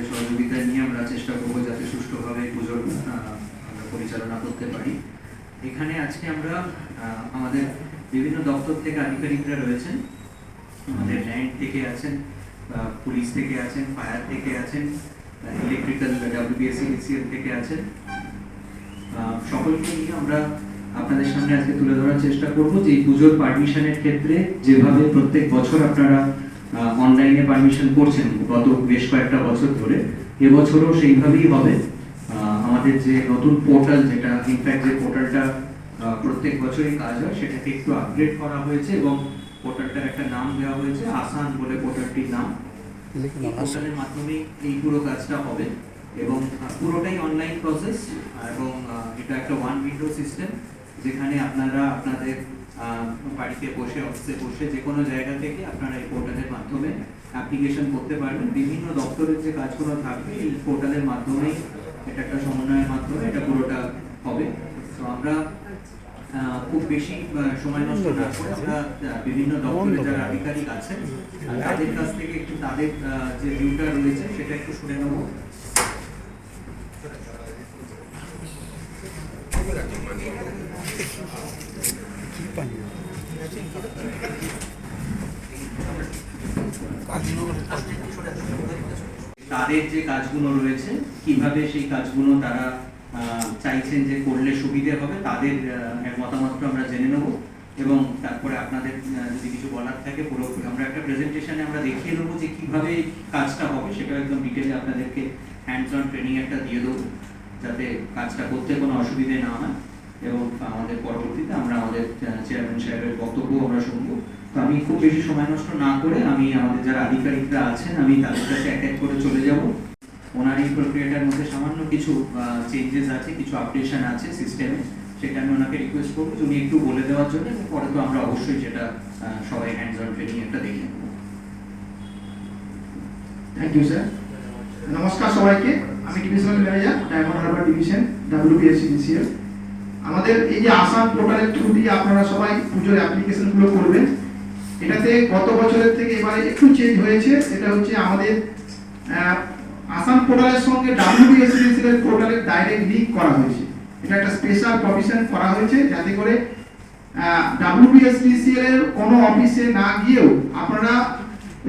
আপনাদের সহযোগিতা নিয়ে আমরা চেষ্টা করব যাতে সুষ্ঠুভাবে পুজোর আমরা পরিচালনা করতে পারি। এখানে আজকে আমরা আমাদের বিভিন্ন দপ্তর থেকে আধিকারিকরা রয়েছেন। আমাদের ল্যান্ড থেকে আছেন পুলিশ থেকে আছেন, ফায়ার থেকে আছেন, ইলেকট্রিক্যাল, ডাব্লিউবিএসসি এসিএল থেকে আছেন। সকলকে নিয়ে আমরা আপনাদের সামনে আজকে তুলে ধরার চেষ্টা করব যে পুজোর পারমিশনের ক্ষেত্রে যেভাবে প্রত্যেক বছর আপনারা অনলাইনে পারমিশন করছেন গত বেশ কয়েকটা বছর ধরে। এবছরও সেইভাবেই হবে। আমাদের যে নতুন পোর্টাল যেটা ইনফ্যাক্ট যে পোর্টালটা প্রত্যেক বছরই কাজ হয় সেটাকে একটু আপগ্রেড করা হয়েছে এবং পোর্টালটার একটা নাম দেওয়া হয়েছে আসান বলে পোর্টালটির নাম। এই পোর্টালের মাধ্যমে এই পুরো কাজটা হবে এবং পুরোটাই অনলাইন প্রসেস এবং এটা একটা ওয়ান উইন্ডো সিস্টেম যেখানে আপনারা আপনাদের বাড়িতে বসে অফিসে বসে যে কোনো জায়গা থেকে আপনারা এই পোর্টালের মাধ্যমে অ্যাপ্লিকেশন করতে পারবেন। বিভিন্ন দপ্তরের যে কাজগুলো থাকবে এই পোর্টালের মাধ্যমেই এটা একটা সমন্বয়ের মাধ্যমে এটা পুরোটা হবে। তো আমরা খুব বেশি সময় নষ্ট না করে আমরা বিভিন্ন দপ্তরের যারা আধিকারিক আছেন তাদের কাছ থেকে একটু তাদের যে ভিউটা রয়েছে সেটা একটু শুনে নেব। তাদের যে কাজগুলো রয়েছে, কীভাবে সেই কাজগুলো তারা চাইছেন যে করলে সুবিধে হবে, তাদের মতামতটা আমরা জেনে নেব। এবং তারপরে আপনাদের যদি কিছু বলার থাকে, পুরো আমরা একটা প্রেজেন্টেশনে আমরা দেখিয়ে দেবো যে কীভাবে কাজটা হবে সেটা একদম ডিটেলে আপনাদেরকে হ্যান্ডস অন ট্রেনিং একটা দিয়ে দেবো, যাতে কাজটা করতে কোনো অসুবিধে না হয়। এবং আমাদের চেয়ারম্যান বক্তব্য আমরা শুনব তো আমি খুব বেশি সময় নষ্ট না করে আমি আমাদের যারা আধিকারিকরা আছেন, আমি তাদের কাছে এক এক করে চলে যাব। ওনার এই প্রক্রিয়াটার মধ্যে সামান্য কিছু চেঞ্জেস আছে, কিছু আপডেশন আছে সিস্টেমে সেটা আমি ওনাকে রিকোয়েস্ট করব উনি একটু বলে দেওয়ার জন্য এবং পরে তো আমরা অবশ্যই সেটা সবাই হ্যান্ডস অন ট্রেনিং একটা দেখে নেব। থ্যাংক ইউ স্যার নমস্কার সবাইকে। আমি divisional manager Diamond Harbour division WBSCDCL আমাদের এই যে আসাম পোর্টালের থ্রু দিয়ে আপনারা সবাই পুজোর অ্যাপ্লিকেশনগুলো করবেন। এটাতে গত বছরের থেকে এবারে একটু চেঞ্জ হয়েছে। সেটা হচ্ছে আমাদের আসাম পোর্টালের সঙ্গে ডাব্লিউবিএসসিডিসিএল এর পোর্টালের ডাইরেক্ট লিঙ্ক করা হয়েছে। এটা একটা স্পেশাল প্রভিশন করা হয়েছে যাতে করে ডাব্লিউবিএসডিসিএল এর কোনো অফিসে না গিয়েও আপনারা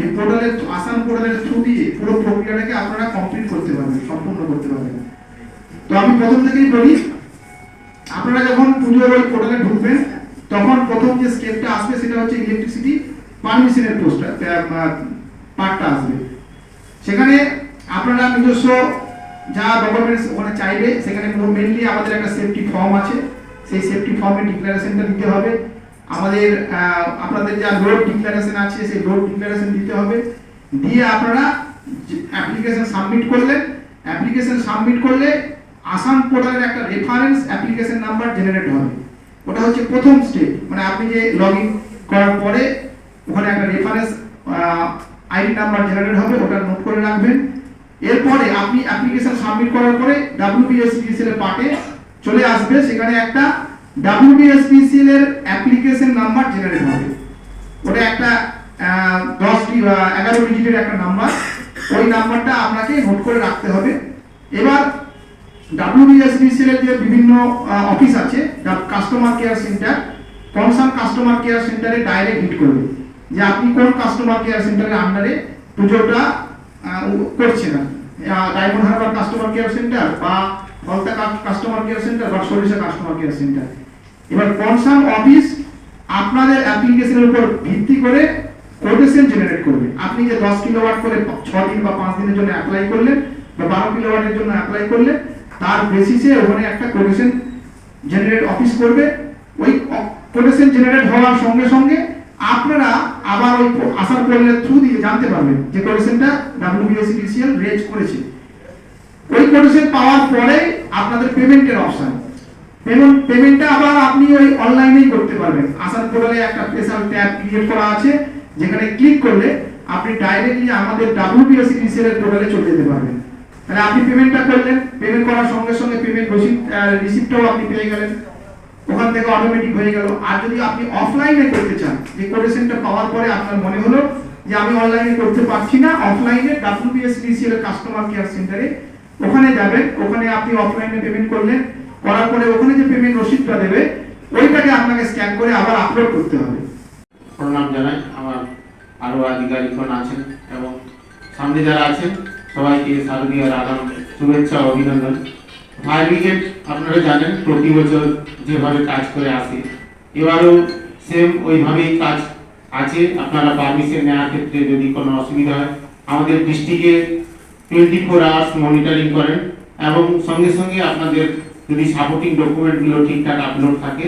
এই পোর্টালের আসাম পোর্টালের থ্রু দিয়ে পুরো প্রক্রিয়াটাকে আপনারা কমপ্লিট করতে পারবেন, সম্পূর্ণ করতে পারবেন। তো আমি প্রথম থেকেই বলি আপনারা যখন পুজোর ওই পোর্টালে ঢুকবেন, তখন প্রথম যে স্টেপটা আসবে সেটা হচ্ছে ইলেকট্রিসিটি পারমিশনের পোস্টটা পার্টটা আসবে। সেখানে আপনারা নিজস্ব যা ডকুমেন্টস ওখানে চাইবে, সেখানে মেনলি আমাদের একটা সেফটি ফর্ম আছে। সেই সেফটি ফর্মে ডিক্লারেশনটা দিতে হবে। আমাদের আপনাদের যা লোড ডিক্লারেশন আছে, সেই লোড ডিক্লারেশন দিতে হবে। দিয়ে আপনারা অ্যাপ্লিকেশন সাবমিট করলে অ্যাপ্লিকেশন সাবমিট করলে আসাম পোর্টালের একটা রেফারেন্স অ্যাপ্লিকেশন নাম্বার জেনারেট হবে। ওটা হচ্ছে প্রথম স্টেপ মানে আপনি যে লগ ইন করার পরে ওখানে একটা রেফারেন্স আইডি নাম্বার জেনারেট হবে, ওটা নোট করে রাখবেন। এরপরে আপনি অ্যাপ্লিকেশন সাবমিট করার পরে ডাব্লিউবিএসপিসিএল এর পার্টে চলে আসবে, সেখানে একটা ডাব্লিউবিএসপিসিএল এর অ্যাপ্লিকেশন নাম্বার জেনারেট হবে। ওটা একটা দশটি, বা এগারো ডিজিটের একটা নাম্বার ওই নাম্বারটা আপনাকে নোট করে রাখতে হবে। এবার ডাব্লিউবিএসপিসিএল এর যে বিভিন্ন অফিস আছে customer care centre concern customer care সেন্টারে ডাইরেক্ট হিট করবে। যে আপনি কোন কাস্টমার কেয়ার সেন্টারের আন্ডারে পুজোটা উ- করছেন? Diamond Harbour customer care centre বা ফলতা কাস্টমার কেয়ার সেন্টার বা সরিষা কাস্টমার কেয়ার সেন্টার এবার কনসার্ন অফিস আপনাদের অ্যাপ্লিকেশনের উপর ভিত্তি করে কোটেশন জেনারেট করবে। আপনি যে দশ কিলোওয়াট করে ছ দিন বা পাঁচ দিনের জন্য অ্যাপ্লাই করলেন বা বারো কিলোওয়াটের জন্য অ্যাপ্লাই করলে তার বেসিসে ওখানে একটা কোটেশন জেনারেট অফিস করবে। ওই কোটেশন জেনারেট হওয়ার সঙ্গে সঙ্গে আপনারা আবার ওই আসার পোর্টালের থ্রু দিয়ে জানতে পারবেন যে কোটেশনটা ডাব্লিউবিএসিডিসিএল রেজ করেছে। ওই কোটেশন পাওয়ার পরে আপনাদের পেমেন্টের অপশন পেমেন্ট পেমেন্টটা আবার আপনি ওই অনলাইনেই করতে পারবেন। আসার পোর্টালে একটা স্পেশাল ট্যাব ক্রিয়েট করা আছে, যেখানে ক্লিক করলে আপনি ডাইরেক্টলি আমাদের ডাব্লিউবিএসিডিসিএল এর পোর্টালে চলে যেতে পারবেন। তাহলে আপনি পেমেন্টটা করলেন পেমেন্ট করার সঙ্গে সঙ্গে পেমেন্ট রিসিপ্টটাও আপনি পেয়ে গেলেন। ওখান থেকে অটোমেটিক হয়ে গেল। আর যদি আপনি অফলাইনে করতে চান, যে কোটেশনটা পাওয়ার পরে আপনার মনে হলো যে আমি অনলাইনে করতে পারছি না অফলাইনে ডাব্লিউবিএসডিসিএল কাস্টমার কেয়ার সেন্টারে ওখানে যাবেন, ওখানে আপনি অফলাইনে পেমেন্ট করলেন, করার পরে ওখানে যে পেমেন্ট রসিদটা দেবে, ওইটাকে আপনাকে স্ক্যান করে আবার আপলোড করতে হবে। প্রণাম জানাই, আমার আরও আধিকারিকগণ আছেন এবং সামনে যারা আছেন সবাইকে শারদীয়ার আগাম শুভেচ্ছা, অভিনন্দন। ফায়ার ব্রিগেড আপনারা জানেন প্রতি বছর যেভাবে কাজ করে আসে। এবারও সেম ওইভাবেই কাজ আছে। আপনারা পারমিশন নেওয়ার ক্ষেত্রে যদি কোনো অসুবিধা হয়, আমাদের ডিস্ট্রিক্টে টোয়েন্টি ফোর আওয়ার্স মনিটরিং করেন এবং সঙ্গে সঙ্গে আপনাদের যদি সাপোর্টিং ডকুমেন্টগুলো ঠিকঠাক আপলোড থাকে,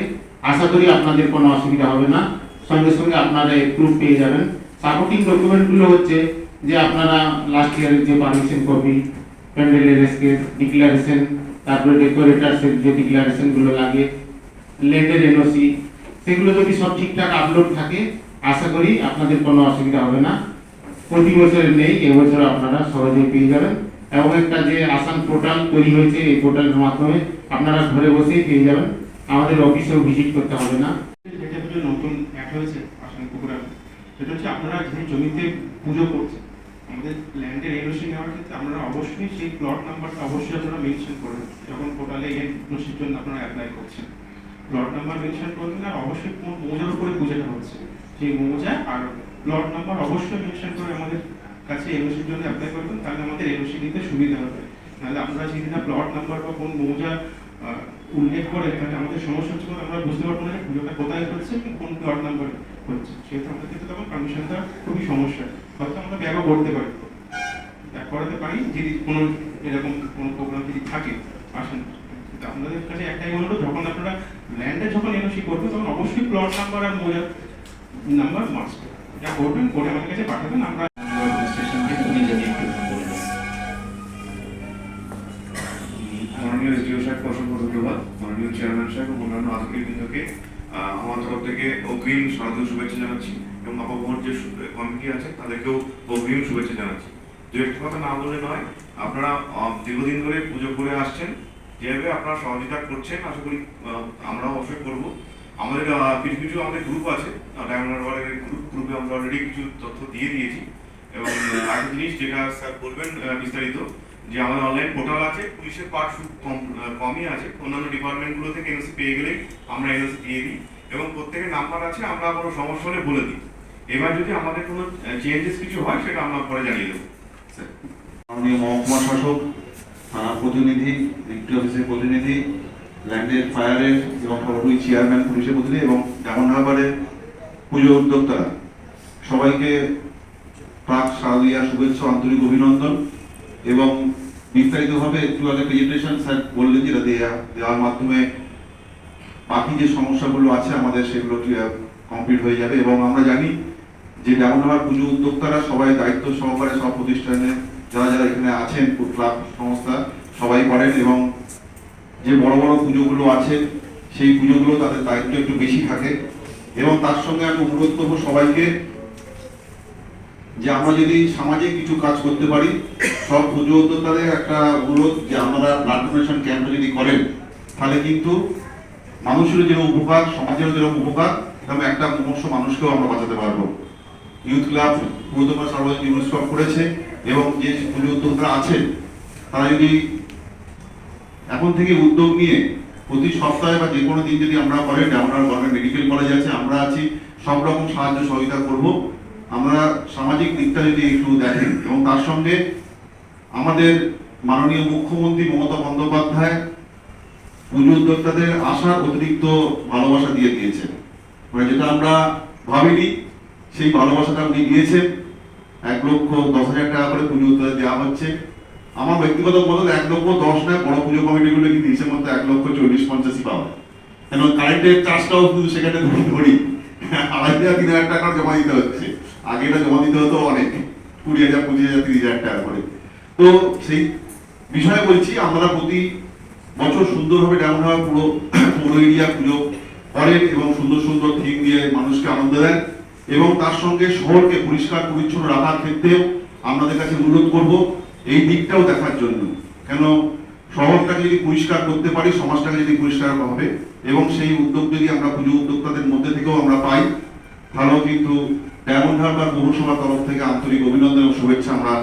আশা করি আপনাদের কোনো অসুবিধা হবে না। সঙ্গে সঙ্গে আপনারা প্রুফ পেয়ে যাবেন। সাপোর্টিং ডকুমেন্টগুলো হচ্ছে যে আপনারা লাস্ট ইয়ারের যে পারমিশন কপি প্যান্ডেলের এসকেস ডিক্লারেশন তারপরে ডেকোরেটার্সের যে ডিক্লারেশনগুলো লাগে ল্যান্ডের এনওসি সেগুলো যদি সব ঠিকঠাক আপলোড থাকে, আশা করি আপনাদের কোনো অসুবিধা হবে না। প্রতি বছর নেই, এবছর আপনারা সহজেই পেয়ে যাবেন। এবং একটা যে আসান পোর্টাল তৈরি হয়েছে, এই পোর্টালের মাধ্যমে আপনারা ঘরে বসেই পেয়ে যাবেন। আমাদের অফিসেও ভিজিট করতে হবে না। নতুন অ্যাড হয়েছে, আসাম পুকুরা সেটা হচ্ছে আপনারা যে জমিতে পুজো করছেন আমাদের ল্যান্ডের এনওসি নেওয়ার ক্ষেত্রে আপনারা অবশ্যই সেই প্লট নাম্বারটা অবশ্যই আপনারা মেনশন করবেন, যখন পোর্টালে এনওসির জন্য আপনারা অ্যাপ্লাই করছেন। প্লট নাম্বার মেনশন করবেন আর অবশ্যই কোন মৌজার উপরে পুজোটা হচ্ছে। সেই মৌজা আর প্লট নাম্বার অবশ্যই মেনশন করে আমাদের কাছে এনওসির জন্য অ্যাপ্লাই করবেন, তাহলে আমাদের এনওসি নিতে সুবিধা হবে। নাহলে আমরা যদি না প্লট নাম্বার বা কোন মৌজা উল্লেখ করে তাহলে আমাদের সমস্যা হচ্ছে আমরা বুঝতে পারব না যে পুজোটা কোথায় হচ্ছে, কোন প্লট নাম্বার হচ্ছে। সেহেতু আমাদের ক্ষেত্রে তখন পারমিশনটা খুবই সমস্যা। হয়তো আমরা ব্যাগও করতে পারি। ব্যাগ করাতে পারি যদি কোনো এরকম কোনো প্রোগ্রাম যদি থাকে আসেন। আপনাদের কাছে একটাই বলব যখন আপনারা ল্যান্ডে যখন এনওসি করবেন তখন অবশ্যই প্লট নাম্বার আর মৌজার নাম্বার মাস্ট যা করবেন করে আমাদের কাছে পাঠাবেন আমরা মাননীয় এসডিও সাহেবকে অসংখ্য ধন্যবাদ। চেয়ারম্যান সাহেব এবং অন্যান্য আধিকারিকবৃন্দকে আহ, আমার তরফ থেকে অগ্রিম শারদীয় শুভেচ্ছা জানাচ্ছি। এবং আপামর যে কমিটি আছে, তাদেরকেও অগ্রিম শুভেচ্ছা জানাচ্ছি। দু একটি কথা না বলে নয়, আপনারা দীর্ঘদিন ধরে পুজো করে আসছেন, যেভাবে আপনারা সহযোগিতা করছেন, আশা করি আমরাও অবশ্যই করব। আমাদের কিছু কিছু আমাদের গ্রুপ আছে ডায়মন্ড গ্রুপ গ্রুপে আমরা অলরেডি কিছু তথ্য দিয়ে দিয়েছি। এবং আরেকটা জিনিস যেটা স্যার বলবেন বিস্তারিত, যে আমাদের অনলাইন পোর্টাল আছে, পুলিশের পার্ট কম কমই আছে। অন্যান্য ডিপার্টমেন্টগুলো থেকে এনওসি পেয়ে গেলেই আমরা এনওসি দিয়ে দিই। এবং প্রত্যেকের নাম্বার আছে, আমরা কোনো সমস্যা হলে বলে দিই। এবার যদি আমাদের কোনো চেঞ্জেস কিছু হয়, সেটা আমরা পরে জানিয়ে দেবো। মাননীয় মহকুমা শাসক, থানা প্রতিনিধি, ডিপ্টি অফিসের প্রতিনিধি, ল্যান্ডের ফায়ারের এবং সর্বোপরি চেয়ারম্যান, পুলিশের প্রতিনিধি এবং যেমন হারবারের পুজো উদ্যোক্তারা, সবাইকে প্রাক শারদীয়া শুভেচ্ছা, আন্তরিক অভিনন্দন এবং বিস্তারিতভাবে একটু আগে প্রেজেন্টেশন স্যার বললেন যেটা দেওয়া দেওয়ার মাধ্যমে বাকি যে সমস্যাগুলো আছে আমাদের, সেগুলো কমপ্লিট হয়ে যাবে এবং আমরা জানি যে ডায়মন্ডহার পুজো উদ্যোক্তারা সবাই দায়িত্ব সহকারে সব প্রতিষ্ঠানে যারা যারা এখানে আছেন, ক্লাব সংস্থা, সবাই করেন এবং যে বড় বড় পুজোগুলো আছে, সেই পুজোগুলো তাদের দায়িত্ব একটু বেশি থাকে এবং তার সঙ্গে আমি অনুরোধ করব সবাইকে যে আমরা যদি সামাজিক কিছু কাজ করতে পারি, সব পুজো উদ্যোক্তাদের একটা অনুরোধ যে আপনারা ব্লাড ডোনেশন ক্যাম্প যদি করেন, তাহলে কিন্তু মানুষেরও যেরকম উপকার, সমাজেরও যেরকম উপকার এবং একটা মুমূর্ষ মানুষকেও আমরা বাঁচাতে পারব। ইউথ ক্লাব সার্বজনীন ইউনিট ক্লাব করেছে এবং যে উদ্যোক্তারা আছেন তারা যদি এখন থেকে উদ্যোগ নিয়ে প্রতি সপ্তাহে বা যে কোনো দিন যদি আমরা করেন, আমরা গভর্নমেন্ট মেডিকেল কলেজ আছে, আমরা আছি, সব রকম সাহায্য সহযোগিতা করব। আমরা সামাজিক দিকটা যদি একটু দেখেন এবং তার সঙ্গে আমাদের মাননীয় মুখ্যমন্ত্রী মমতা বন্দ্যোপাধ্যায় পুজো উদ্যোক্তাদের আশার অতিরিক্ত ভালোবাসা দিয়ে দিয়েছেন। মানে যেটা আমরা ভাবিনি সেই ভালোবাসাটা উনি দিয়েছেন। এক লক্ষ দশ হাজার টাকা করে পুজো দেওয়া হচ্ছে। আমার ব্যক্তিগত মত এক লক্ষ দশ নয় বড় পুজো কমিটিগুলো কিন্তু হিসেব মতো এক লক্ষ চল্লিশ পঞ্চাশই পাওয়া কেন কারেন্টের চার্জটাও কিন্তু সেখানে ধরি আড়াই হাজার, তিন হাজার টাকা জমা দিতে হচ্ছে। আগে এটা জমা দিতে হতো অনেক। কুড়ি হাজার, পঁচিশ হাজার, তিরিশ হাজার টাকা করে। তো সেই বিষয়ে বলছি আমরা প্রতি বছর সুন্দরভাবে হারবার পুরো পুরো এরিয়া পুজো করেন এবং সুন্দর সুন্দর থিম দিয়ে মানুষকে আনন্দ দেন। এবং তার সঙ্গে শহরকে পরিষ্কার, পরিচ্ছন্ন রাখার ক্ষেত্রেও আপনাদের কাছে অনুরোধ করব এই দিকটাও দেখার জন্য। কেন শহরটাকে যদি পরিষ্কার করতে পারি, সমাজটাকে যদি পরিষ্কার হবে, এবং সেই উদ্যোগ যদি আমরা পুজো উদ্যোক্তাদের মধ্যে থেকেও আমরা পাই, তাহলেও কিন্তু ডায়মন্ড হারবার পৌরসভার তরফ থেকে আন্তরিক অভিনন্দন এবং শুভেচ্ছা আমরা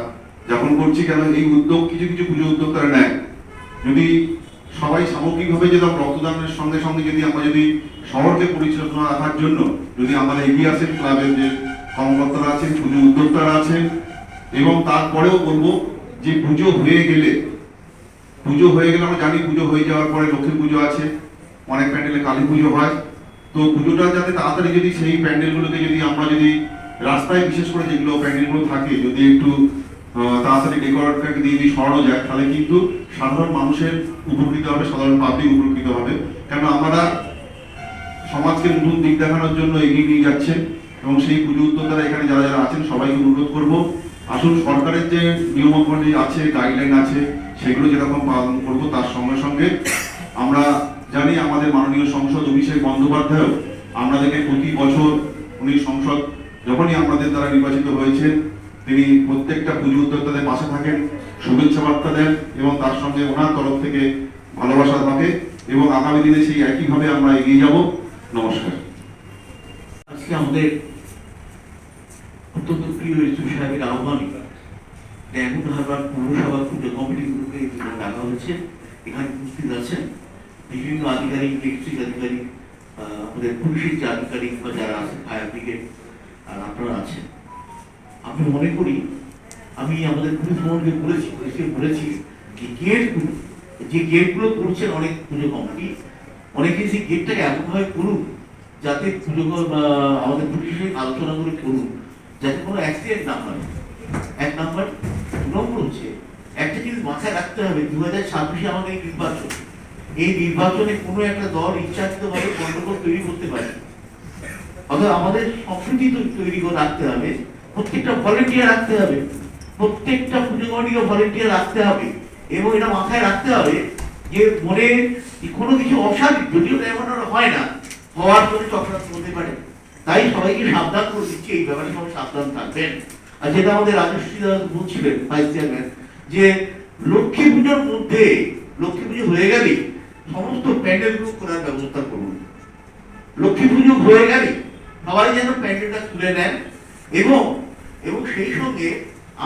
জ্ঞাপন করছি। কেন এই উদ্যোগ কিছু কিছু পুজো উদ্যোক্তারা নেয়। যদি সবাই সামগ্রিকভাবে যদি রক্তদানের সঙ্গে সঙ্গে যদি আমরা যদি শহরকে পরিচালনা রাখার জন্য যদি আমরা এগিয়ে আসেন ক্লাবের যে কর্মকর্তারা আছেন, পুজো উদ্যোক্তারা আছেন, এবং তারপরেও বলব যে পুজো হয়ে গেলে, পুজো হয়ে গেলে আমরা জানি পুজো হয়ে যাওয়ার পরে লক্ষ্মী পুজো আছে, অনেক প্যান্ডেলে কালী পুজো হয়। তো পুজোটা যাতে তাড়াতাড়ি যদি সেই প্যান্ডেলগুলোকে যদি আমরা যদি রাস্তায় বিশেষ করে যেগুলো প্যান্ডেলগুলো থাকে, যদি একটু তাড়াতাড়ি ডেকোরেটকে দিয়ে যদি সরানো যায় তাহলে কিন্তু সাধারণ মানুষের উপকৃত হবে, সাধারণ পাবলিক উপকৃত হবে। কেন আমরা সমাজকে নতুন দিক দেখানোর জন্য এগিয়ে নিয়ে যাচ্ছেন এবং সেই পুজো উদ্যোক্তারা এখানে যারা যারা আছেন, সবাইকে অনুরোধ করব, আসুন সরকারের যে নিয়মাবলী আছে গাইডলাইন আছে, সেগুলো যেরকম পালন করব তার সঙ্গে সঙ্গে আমরা জানি আমাদের মাননীয় সংসদ অভিষেক বন্দ্যোপাধ্যায় আমাদেরকে প্রতি বছর উনি সংসদ, যখনই আমাদের দ্বারা নির্বাচিত হয়েছেন তিনি প্রত্যেকটা পুজো উদ্যোক্তাদের পাশে থাকেন, শুভেচ্ছা বার্তা দেন এবং তার সঙ্গে ওনার তরফ থেকে ভালোবাসা থাকে এবং আগামী দিনে সেই একইভাবে আমরা এগিয়ে যাব। নমস্কার। আজকে আমাদের অত্যন্ত প্রিয় ইসু সাহেবের আহ্বানে ড্যামন হারবার পৌরসভা পুজো কমিটিগুলোকে ডাকা হয়েছে। এখানে উপস্থিত আছেন বিভিন্ন আধিকারিক, ইলেকট্রিক আধিকারিক আমাদের পুলিশের যে আধিকারিক বা যারা আছেন ফায়ার ব্রিগেড আর আপনারা আছেন। আমি মনে করি, আমি আমাদের পুলিশ ভবনকে বলেছি, পুলিশকে বলেছি যে গেটগুলো যে গেটগুলো করছেন অনেক পুজো কমিটি অনেকে সেই গেটটাকে এমনভাবে করুক যাতে পুজো আমাদের পুলিশের আলোচনাগুলো করুক, যাতে কোনো অ্যাক্সিডেন্ট না হয়। এক নাম্বার নম্বর হচ্ছে, একটা জিনিস মাথায় রাখতে হবে দু হাজার ছাব্বিশে আমাদের নির্বাচন। এই নির্বাচনে কোনো একটা দল ইচ্ছাকৃতভাবে গন্ডগোল তৈরি করতে পারে। অর্থাৎ আমাদের সম্প্রীতি তো- তৈরি করে রাখতে হবে প্রত্যেকটা ভলেন্টিয়ার রাখতে হবে। প্রত্যেকটা পুজো কমিটিকে ভলেন্টিয়ার রাখতে হবে। এবং এটা মাথায় রাখতে হবে যে মনে কোনো কিছু অস্বাভাবিক যদিও এমন হয় না, হওয়ার জন্য চক্রান্ত হতে পারে। তাই সবাইকে সাবধান করে দিচ্ছি, এই ব্যাপারে সবাই সাবধান থাকবেন। আর যেটা আমাদের রাজশ্রী দাস বলছিলেন ভাইস চেয়ারম্যান যে লক্ষ্মী পুজোর মধ্যে, লক্ষ্মী পুজো হয়ে গেলে সমস্ত প্যান্ডেলগুলো করার ব্যবস্থা করুন। লক্ষ্মী পুজো হয়ে গেলে সবাই যেন প্যান্ডেলটা তুলে নেন। এবং এবং সেই সঙ্গে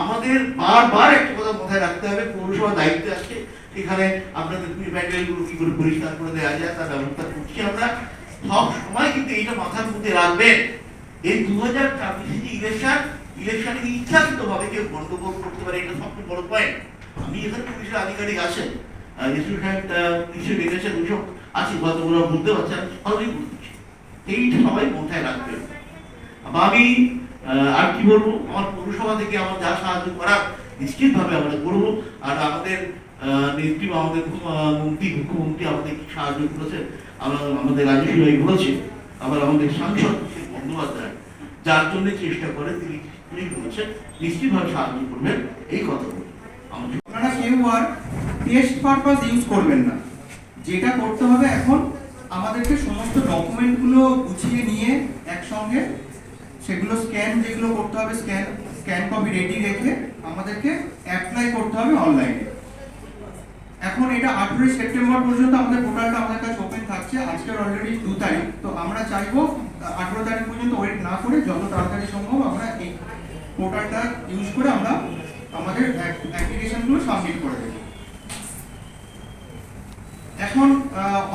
আমাদের বারবার একটা কথা মাথায় রাখতে হবে পৌরসভা দায়িত্বে আছে এখানে আপনাদের প্যান্ডেলগুলো কি করে পরিষ্কার করে দেওয়া যায় তার ব্যবস্থা করছি আমরা। সব সময় কিন্তু এইটা মাথার মধ্যে রাখবেন। এই দু হাজার ছাব্বিশে যে ইলেকশন ইলেকশনে ইচ্ছাকৃত ভাবে কেউ গন্ডগোল করতে পারে, এটা সবচেয়ে বড় পয়েন্ট আমি এখানে পুলিশের আধিকারিক আছেন পুলিশের রেখেছেন ওইসব আছে ওরা বলতে পারছেন সবাই বলছি। এইটা সবাই মাথায় রাখবেন। আমি আর কি বলব? আমার পৌরসভা থেকে আমার যা সাহায্য করার নিশ্চিতভাবে আমরা করব। আর আমাদের নেত্রী আমাদের মন্ত্রী মুখ্যমন্ত্রী আমাদের কি সাহায্য করেছেন আমাদের রাজস্বী বলেছে। আবার আমাদের সাংসদ বন্দ্যোপাধ্যায়, যার জন্য চেষ্টা করে তিনি তিনি বলেছেন নিশ্চিতভাবে সাহায্য করবেন, এই কথা বলি। আপনারা কেউ আর ইউজ করবেন না। যেটা করতে হবে এখন, আমাদেরকে সমস্ত ডকুমেন্টগুলো গুছিয়ে নিয়ে একসঙ্গে সেগুলো স্ক্যান যেগুলো করতে হবে স্ক্যান স্ক্যান কপি রেডি রেখে আমাদেরকে অ্যাপ্লাই করতে হবে অনলাইনে এখন এটা আঠেরোই সেপ্টেম্বর পর্যন্ত আমাদের পোর্টালটা আমাদের কাছে ওপেন থাকছে। আজকের অলরেডি দু তারিখ। তো আমরা চাইব, আঠেরো তারিখ পর্যন্ত ওয়েট না করে যত তাড়াতাড়ি সম্ভব আমরা এই পোর্টালটা ইউজ করে আমরা আমাদের অ্যাপ্লিকেশনগুলো সাবমিট করে দেবো। এখন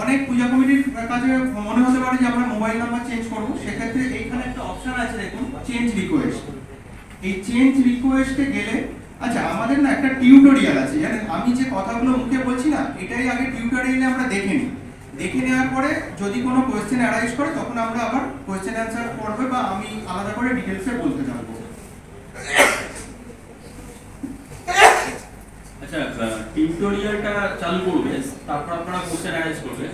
অনেক পূজা কমিটির কাছে মনে হতে পারে যে আমরা মোবাইল নাম্বার চেঞ্জ করব। সেক্ষেত্রে এইখানে একটা অপশন আছে, দেখুন চেঞ্জ রিকোয়েস্ট এই চেঞ্জ রিকোয়েস্টে গেলে আচ্ছা আমাদের না একটা টিউটোরিয়াল আছে। জানেন, আমি যে কথাগুলো মুখে বলছি না এটাই আগে টিউটোরিয়ালে আমরা দেখে নিই। দেখে নেওয়ার পরে যদি কোনো কোয়েশ্চেন অ্যারাইজ করে, তখন আমরা আবার কোয়েশ্চেন অ্যান্সার করবে বা আমি আলাদা করে ডিটেলসে বলতে থাকব আচ্ছা টিউটোরিয়ালটা চালু করবে তারপর আপনারা কোশ্চেন অ্যারেঞ্জ করবে।